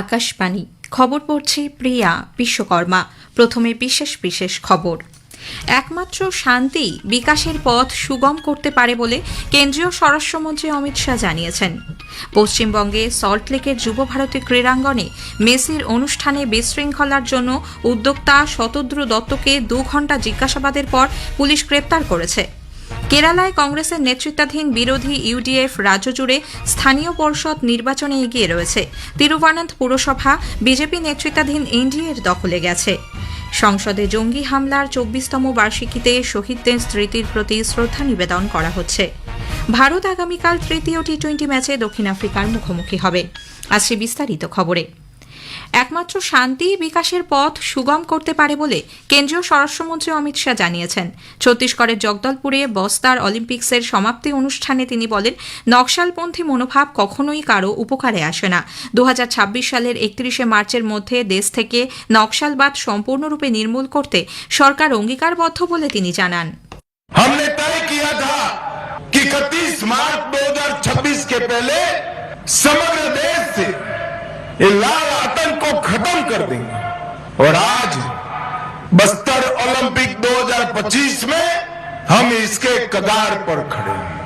আকাশবাণী। খবর পড়ছে প্রিয়া বিশ্বকর্মা। প্রথমে বিশেষ বিশেষ খবর। একমাত্র শান্তি বিকাশের পথ সুগম করতে পারে বলে কেন্দ্রীয় স্বরাষ্ট্রমন্ত্রী অমিত শাহ জানিয়েছেন। পশ্চিমবঙ্গে সল্টলেকের যুব ভারতী ক্রীড়াঙ্গনে মেসির অনুষ্ঠানে বিশৃঙ্খলার জন্য উদ্যোক্তা শতদ্রু দত্তকে দু ঘণ্টা জিজ্ঞাসাবাদের পর পুলিশ গ্রেপ্তার করেছে। কেরালায় কংগ্রেসের নেতৃত্বাধীন বিরোধী ইউডিএফ রাজ্য জুড়ে স্থানীয় পর্ষদ নির্বাচনে এগিয়ে রয়েছে। তিরুবানন্ত পুরসভা বিজেপি নেতৃত্বাধীন এনডিএর দখলে গেছে। সংসদে জঙ্গি হামলার চব্বিশতম বার্ষিকীতে শহীদদের স্মৃতির প্রতি শ্রদ্ধা নিবেদন করা হচ্ছে। ভারত আগামীকাল তৃতীয় টি টোয়েন্টি ম্যাচে দক্ষিণ আফ্রিকার মুখোমুখি হবে। আসছে বিস্তারিত খবরে। একমাত্র শান্তি বিকাশের পথ সুগম করতে পারে বলে কেন্দ্রীয় স্বরাষ্ট্রমন্ত্রী অমিত শাহ জানিয়েছেন ছত্তিশগড়ের জগদলপুরে বস্তার অলিম্পিক্সের সমাপ্তি অনুষ্ঠানে তিনি বলেন নকশালপন্থী মনোভাব কখনোই কারো উপকারে আসে না দু সালের একত্রিশে মার্চের মধ্যে দেশ থেকে নকশালবাদ সম্পূর্ণরূপে নির্মূল করতে সরকার অঙ্গীকারবদ্ধ বলে তিনি জানান हमने तय किया था कि 31 मार्च 2026 के पहले समग्र देश से ये लाल आतंक को खत्म कर देंगे और आज बस्तर ओलंपिक 2025 में हम इसके कगार पर खड़े हैं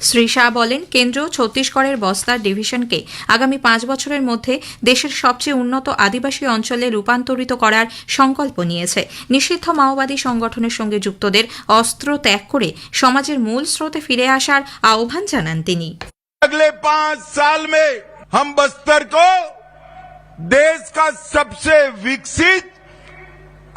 শ্রী শাহ বলেন কেন্দ্র ছত্তিশগড়ের বস্তার ডিভিশনকে আগামী পাঁচ বছরের মধ্যে দেশের সবচেয়ে উন্নত আদিবাসী অঞ্চলে রূপান্তরিত করার সংকল্প নিয়েছে নিষিদ্ধ মাওবাদী সংগঠনের সঙ্গে যুক্তদের অস্ত্র ত্যাগ করে সমাজের মূল স্রোতে ফিরে আসার আহ্বান জানান তিনি अगले पांच साल में हम बस्तर को देश का सबसे विकसित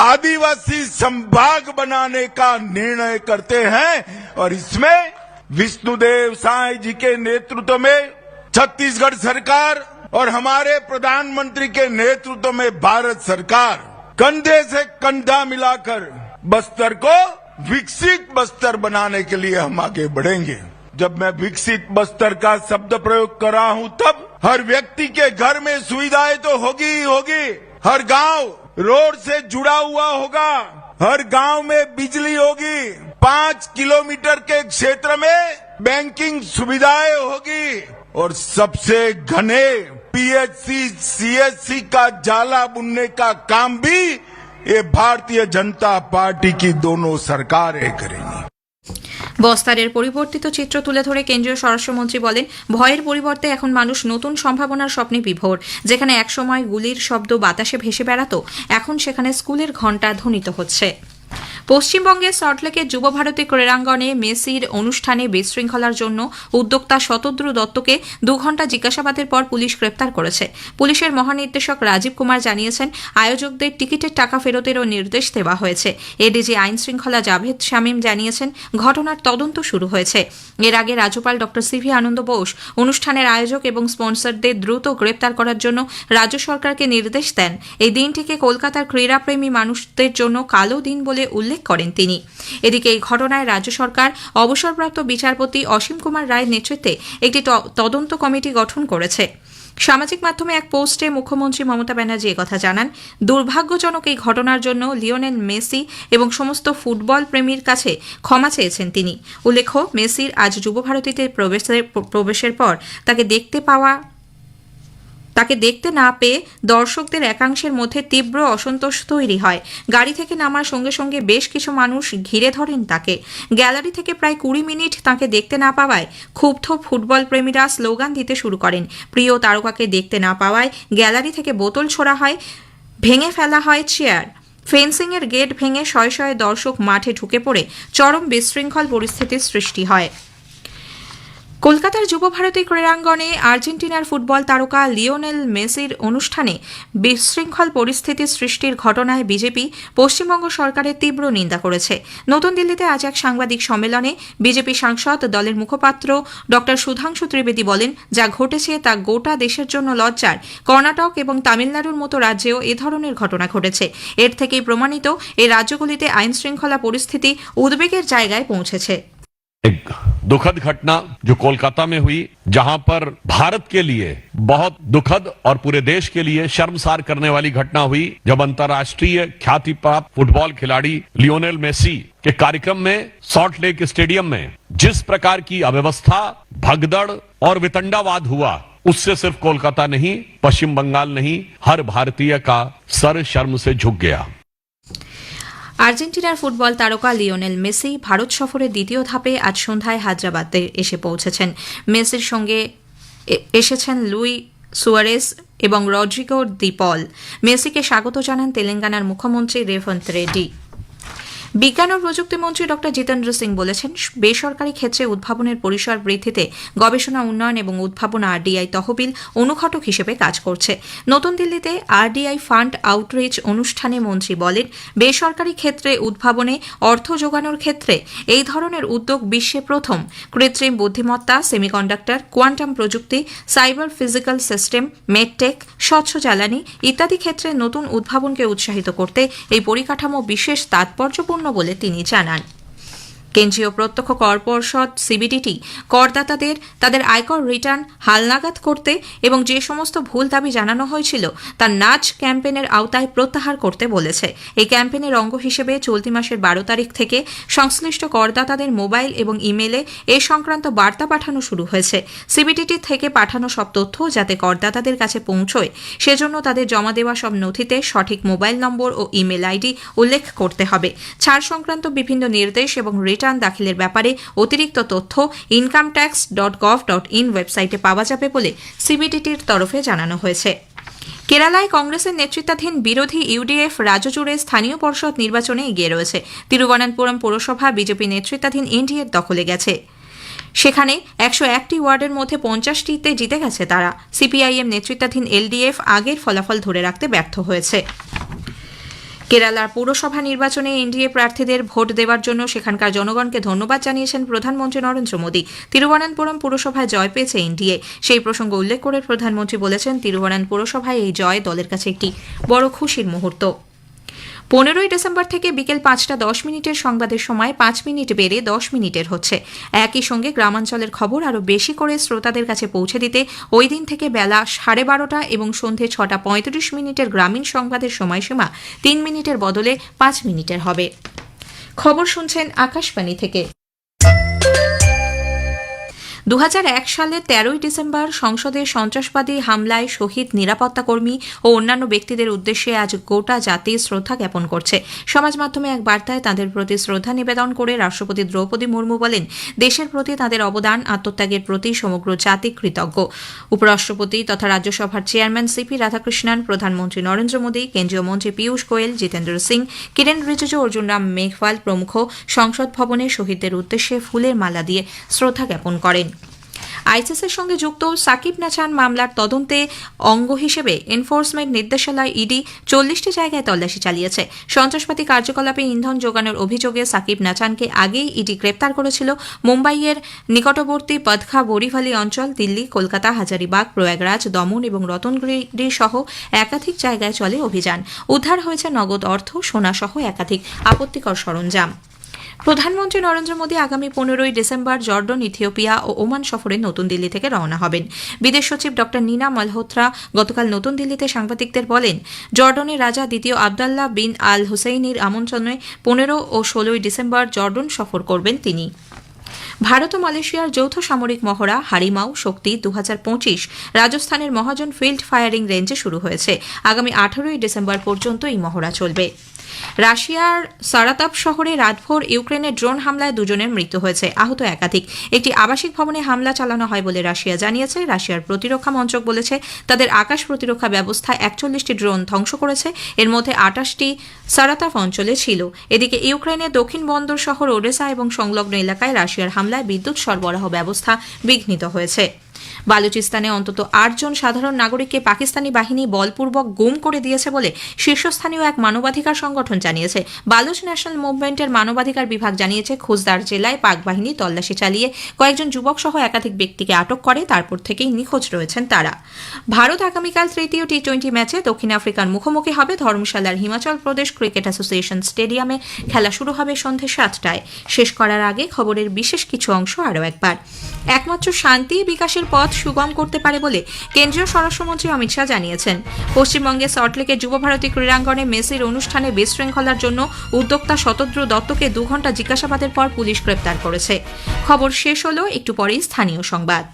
आदिवासी संभाग बनाने का निर्णय करते हैं और इसमें विष्णुदेव साय जी के नेतृत्व में छत्तीसगढ़ सरकार और हमारे प्रधानमंत्री के नेतृत्व में भारत सरकार कंधे से कंधा मिलाकर बस्तर को विकसित बस्तर बनाने के लिए हम आगे बढ़ेंगे। जब मैं विकसित बस्तर का शब्द प्रयोग कर रहा हूँ, तब हर व्यक्ति के घर में सुविधाएँ तो होगी ही होगी। हर गाँव रोड से जुड़ा हुआ होगा। हर गाँव में बिजली होगी। पाँच किलोमीटर के क्षेत्र में बैंकिंग सुविधाएँ होगी। और सबसे घने पीएचसी सीएचसी का जाला बुनने का काम भी ये भारतीय जनता पार्टी की दोनों सरकारें करेंगी। বস্তারের পরিবর্তিত চিত্র তুলে ধরে কেন্দ্রীয় স্বরাষ্ট্রমন্ত্রী বলেন, ভয়ের পরিবর্তে এখন মানুষ নতুন সম্ভাবনার স্বপ্নে বিভোর। যেখানে একসময় গুলির শব্দ বাতাসে ভেসে বেড়াতো, এখন সেখানে স্কুলের ঘণ্টা ধ্বনিত হচ্ছে। পশ্চিমবঙ্গের সল্টলেকের যুব ভারতী ক্রীড়াঙ্গনে মেসির অনুষ্ঠানে বিশৃঙ্খলার জন্য উদ্যোক্তা শতদ্রু দত্তকে দু ঘণ্টা জিজ্ঞাসাবাদের পর পুলিশ গ্রেপ্তার করেছে। পুলিশের মহানির্দেশক রাজীব কুমার জানিয়েছেন, আয়োজকদের টিকিটের টাকা ফেরতেরও নির্দেশ দেওয়া হয়েছে। এডিজি আইন শৃঙ্খলা জাভেদ শামীম জানিয়েছেন, ঘটনার তদন্ত শুরু হয়েছে। এর আগে রাজ্যপাল ড সিভি আনন্দ বোস অনুষ্ঠানের আয়োজক এবং স্পন্সরদের দ্রুত গ্রেপ্তার করার জন্য রাজ্য সরকারকে নির্দেশ দেন। এই দিনটিকে কলকাতার ক্রীড়াপ্রেমী মানুষদের জন্য কালো দিন বলে উল্লেখ করেন তিনি। এদিকে এই ঘটনায় রাজ্য সরকার অবসরপ্রাপ্ত বিচারপতি অসীম কুমার রায়ের নেতৃত্বে একটি তদন্ত কমিটি গঠন করেছে। সামাজিক মাধ্যমে এক পোস্টে মুখ্যমন্ত্রী মমতা ব্যানার্জি কথা জানান, দুর্ভাগ্যজনক এই ঘটনার জন্য লিওনেল মেসি এবং সমস্ত ফুটবল প্রেমীর কাছে ক্ষমা চেয়েছেন তিনি। উল্লেখ্য, মেসির আজ যুবভারতীতে প্রবেশের প্রবেশের পর তাকে দেখতে পাওয়া তাকে দেখতে না পেয়ে দর্শকদের একাংশের মধ্যে তীব্র অসন্তোষ তৈরি হয়। গাড়ি থেকে নামার সঙ্গে সঙ্গে বেশ কিছু মানুষ ঘিরে ধরেন তাকে। গ্যালারি থেকে প্রায় কুড়ি মিনিট তাকে দেখতে না পাওয়ায় ক্ষুব্ধ ফুটবল প্রেমীরা স্লোগান দিতে শুরু করেন। প্রিয় তারকাকে দেখতে না পাওয়ায় গ্যালারি থেকে বোতল ছোড়া হয়, ভেঙে ফেলা হয় চেয়ার। ফেন্সিংয়ের গেট ভেঙে শয়ে শয়ে দর্শক মাঠে ঢুকে পড়ে চরম বিশৃঙ্খল পরিস্থিতির সৃষ্টি হয়। কলকাতার যুব ভারতী ক্রীড়াঙ্গনে আর্জেন্টিনার ফুটবল তারকা লিওনেল মেসির অনুষ্ঠানে বিশৃঙ্খল পরিস্থিতি সৃষ্টির ঘটনায় বিজেপি পশ্চিমবঙ্গ সরকারের তীব্র নিন্দা করেছে। নতুন দিল্লিতে আজ এক সাংবাদিক সম্মেলনে বিজেপি সাংসদ দলের মুখপাত্র ড. সুধাংশু ত্রিবেদী বলেন, যা ঘটেছে তা গোটা দেশের জন্য লজ্জার। কর্ণাটক এবং তামিলনাড়ুর মতো রাজ্যেও এ ধরনের ঘটনা ঘটেছে। এর থেকেই প্রমাণিত এই রাজ্যগুলিতে আইন শৃঙ্খলা পরিস্থিতি উদ্বেগের জায়গায় পৌঁছেছে। एक दुखद घटना जो कोलकाता में हुई, जहाँ पर भारत के लिए बहुत दुखद और पूरे देश के लिए शर्मसार करने वाली घटना हुई, जब अंतर्राष्ट्रीय ख्याति प्राप्त फुटबॉल खिलाड़ी लियोनेल मेसी के कार्यक्रम में सॉल्ट लेक स्टेडियम में जिस प्रकार की अव्यवस्था, भगदड़ और वितंडावाद हुआ, उससे सिर्फ़ कोलकाता नहीं, पश्चिम बंगाल नहीं, हर भारतीय का सर शर्म से झुक गया। আর্জেন্টিনার ফুটবল তারকা লিওনেল মেসি ভারত সফরের দ্বিতীয় ধাপে আজ সন্ধ্যায় হায়দ্রাবাদে এসে পৌঁছেছেন। মেসির সঙ্গে এসেছেন লুই সুয়ারেস এবং রড্রিগো দিপল মেসিকে স্বাগত জানান তেলেঙ্গানার মুখ্যমন্ত্রী রেভন্ত রেড্ডি। বিজ্ঞান ও প্রযুক্তি মন্ত্রী ডক্টর জিতেন্দ্র সিং বলেছেন, বেসরকারি ক্ষেত্রে উদ্ভাবনের পরিসর বৃদ্ধিতে গবেষণা, উন্নয়ন এবং উদ্ভাবন আরডিআই তহবিল অনুঘটক হিসেবে কাজ করছে। নতুন দিল্লিতে আরডিআই ফান্ড আউটরিচ অনুষ্ঠানে মন্ত্রী বলেন, বেসরকারি ক্ষেত্রে উদ্ভাবনে অর্থ যোগানোর ক্ষেত্রে এই ধরনের উদ্যোগ বিশ্বে প্রথম। কৃত্রিম বুদ্ধিমত্তা, সেমিকন্ডাক্টর, কোয়ান্টাম প্রযুক্তি, সাইবার ফিজিক্যাল সিস্টেম, মেডটেক, স্বচ্ছ জ্বালানি ইত্যাদি ক্ষেত্রে নতুন উদ্ভাবনকে উৎসাহিত করতে এই পরিকাঠামো বিশেষ তাৎপর্যপূর্ণ বলে তিনি জানান। কেন্দ্রীয় প্রত্যক্ষ কর পর্ষদ সিবিডিটি করদাতাদের তাদের আয়কর রিটার্ন, হালনাগাদ করতে এবং যে সমস্ত ভুল দাবি জানানো হয়েছিল, তা নাচ ক্যাম্পেনের আওতায় প্রত্যাহার করতে বলেছে। এই ক্যাম্পেনের অঙ্গ হিসেবে চলতি মাসের বারো তারিখ থেকে সংশ্লিষ্ট করদাতাদের মোবাইল এবং ইমেলে এ সংক্রান্ত বার্তা পাঠানো শুরু হয়েছে। সিবিডিটি থেকে পাঠানো সব তথ্য যাতে করদাতাদের কাছে পৌঁছয়, সেজন্য তাদের জমা দেওয়া সব নথিতে সঠিক মোবাইল নম্বর ও ইমেল আইডি উল্লেখ করতে হবে। ছাড় সংক্রান্ত বিভিন্ন নির্দেশ এবং রিটার্ন দাখিলের ব্যাপারে অতিরিক্ত তথ্য income tax dot gov dot in ওয়েবসাইটে পাওয়া যাবে বলে সিবিডিটির তরফে জানানো হয়েছে। কেরালায় কংগ্রেসের নেতৃত্বাধীন বিরোধী ইউডিএফ রাজ্য জুড়ে স্থানীয় পর্ষদ নির্বাচনে এগিয়ে রয়েছে। তিরুবনন্তপুরম পৌরসভা বিজেপি নেতৃত্বাধীন এনডিএর দখলে গেছে। সেখানে একশো একটি ওয়ার্ডের মধ্যে পঞ্চাশটিতে জিতে গেছে তারা। সিপিআইএম নেতৃত্বাধীন এলডিএফ আগের ফলাফল ধরে রাখতে ব্যর্থ হয়েছে। কেরালার পৌরসভা নির্বাচনে এনডিএ প্রার্থীদের ভোট দেওয়ার জন্য সেখানকার জনগণকে ধন্যবাদ জানিয়েছেন প্রধানমন্ত্রী নরেন্দ্র মোদী। তিরুবনন্তপুরম পুরসভায় জয় পেয়েছে এনডিএ। সেই প্রসঙ্গ উল্লেখ করে প্রধানমন্ত্রী বলেছেন তিরুবনন্ত পুরসভায় এই জয় দলের কাছে একটি বড় খুশির মুহূর্ত। পনেরোই ডিসেম্বর থেকে বিকেল পাঁচটা দশ মিনিটের সংবাদের সময় পাঁচ মিনিট বেড়ে দশ মিনিটের হচ্ছে। একই সঙ্গে গ্রামাঞ্চলের খবর আরও বেশি করে শ্রোতাদের কাছে পৌঁছে দিতে ওই দিন থেকে বেলা সাড়ে বারোটা এবং সন্ধে ছটা পঁয়ত্রিশ মিনিটের গ্রামীণ সংবাদের সময়সীমা তিন মিনিটের বদলে পাঁচ মিনিটের হবে। খবর শুনছেন আকাশবাণী থেকে। দু সালে তেরোই ডিসেম্বর সংসদে সন্ত্রাসবাদী হামলায় শহীদ নিরাপত্তা কর্মী ও অন্যান্য ব্যক্তিদের উদ্দেশ্যে আজ গোটা জাতি শ্রদ্ধা জ্ঞাপন করছে। সমাজ মাধ্যমে এক বার্তায় তাদের প্রতি শ্রদ্ধা নিবেদন করে রাষ্ট্রপতি দ্রৌপদী মুর্মু বলেন, দেশের প্রতি তাদের অবদান, আত্মত্যাগের প্রতি সমগ্র জাতি কৃতজ্ঞ। উপরাষ্ট্রপতি তথা রাজ্যসভার চেয়ারম্যান সিপি রাধাকৃষ্ণন, প্রধানমন্ত্রী নরেন্দ্র মোদী, কেন্দ্রীয় মন্ত্রী পীয়ূষ গোয়েল, জিতেন্দ্র সিং, কিরেন রিজিজু, অর্জুন রাম মেঘওয়াল প্রমুখ সংসদ ভবনে শহীদদের উদ্দেশ্যে ফুলের মালা দিয়ে শ্রদ্ধা জ্ঞাপন করেন। আইসিসের সঙ্গে যুক্ত সাকিব নাচান মামলার তদন্তে অঙ্গ হিসেবে এনফোর্সমেন্ট নির্দেশালয় ইডি চল্লিশটি জায়গায় তল্লাশি চালিয়েছে। সন্ত্রাসবাদী কার্যকলাপে ইন্ধন যোগানোর অভিযোগে সাকিব নাচানকে আগেই ইডি গ্রেপ্তার করেছিল। মুম্বাইয়ের নিকটবর্তী পদখা বরিভালি অঞ্চল, দিল্লি, কলকাতা, হাজারিবাগ, প্রয়াগরাজ, দমন এবং রতনগিরি সহ একাধিক জায়গায় চলে অভিযান। উদ্ধার হয়েছে নগদ অর্থ সোনা সহ একাধিক আপত্তিকর সরঞ্জাম। প্রধানমন্ত্রী নরেন্দ্র মোদী আগামী পনেরোই ডিসেম্বর জর্ডন, ইথিওপিয়া ও ওমান সফরে নতুন দিল্লি থেকে রওনা হবেন। বিদেশ সচিব ডক্টর নীনা মালহোত্রা গতকাল নতুন দিল্লিতে সাংবাদিকদের বলেন, জর্ডনের রাজা দ্বিতীয় আবদাল্লাহ বিন আল হুসেইনির আমন্ত্রণে পনেরো ও ষোলোই ডিসেম্বর জর্ডন সফর করবেন তিনি। ভারত ও মালয়েশিয়ার যৌথ সামরিক মহড়া হারিমাও শক্তি দু হাজার পঁচিশ রাজস্থানের মহাজন ফিল্ড ফায়ারিং রেঞ্জে শুরু হয়েছে। আগামী আঠারোই ডিসেম্বর পর্যন্ত এই মহড়া চলবে। রাশিয়ার সারাতাপ শহরে রাতভোর ইউক্রেনের ড্রোন হামলায় দুজনের মৃত্যু হয়েছে, আহত একাধিক। একটি আবাসিক ভবনে হামলা চালানো হয় বলে রাশিয়া জানিয়েছে। রাশিয়ার প্রতিরক্ষা মন্ত্রক বলেছে, তাদের আকাশ প্রতিরক্ষা ব্যবস্থা একচল্লিশটি ড্রোন ধ্বংস করেছে। এর মধ্যে আটাশটি সারাতাপ অঞ্চলে ছিল। এদিকে ইউক্রেনের দক্ষিণ বন্দর শহর ওডেসা এবং সংলগ্ন এলাকায় রাশিয়ার হামলায় বিদ্যুৎ সরবরাহ ব্যবস্থা বিঘ্নিত হয়েছে। বালুচিস্তানে অন্তত আটজন সাধারণ নাগরিককে পাকিস্তানি বাহিনী বলপূর্বক গুম করে দিয়েছে বলে শীর্ষস্থানীয় এক মানবাধিকার সংগঠন জানিয়েছে। বালুচ ন্যাশনাল মুভমেন্টের মানবাধিকার বিভাগ জানিয়েছে খুজদার জেলায় পাক বাহিনী তল্লাশি চালিয়ে কয়েকজন যুবক সহ একাধিক ব্যক্তিকে আটক করে, তারপর থেকেই নিখোঁজ রয়েছেন তারা। ভারত আগামীকাল তৃতীয় টি টোয়েন্টি ম্যাচে দক্ষিণ আফ্রিকার মুখোমুখি হবে ধর্মশালার হিমাচল প্রদেশ ক্রিকেট অ্যাসোসিয়েশন স্টেডিয়ামে। খেলা শুরু হবে সন্ধে সাতটায়। শেষ করার আগে খবরের বিশেষ কিছু অংশ আরও একবার। একমাত্র শান্তি বিকাশের পথ সুগম করতে পারে বলে কেন্দ্রীয় স্বরাষ্ট্রমন্ত্রী অমিত শাহ জানিয়েছেন। পশ্চিমবঙ্গে সল্টলেকের যুবভারতী ক্রীড়াঙ্গনে মেসির অনুষ্ঠানে বিশৃঙ্খলার জন্য উদ্যোক্তা শতদ্র দত্তকে দু ঘণ্টা জিজ্ঞাসাবাদের পর পুলিশ গ্রেপ্তার করেছে। খবর শেষ হলো, একটু পরেই স্থানীয় সংবাদ।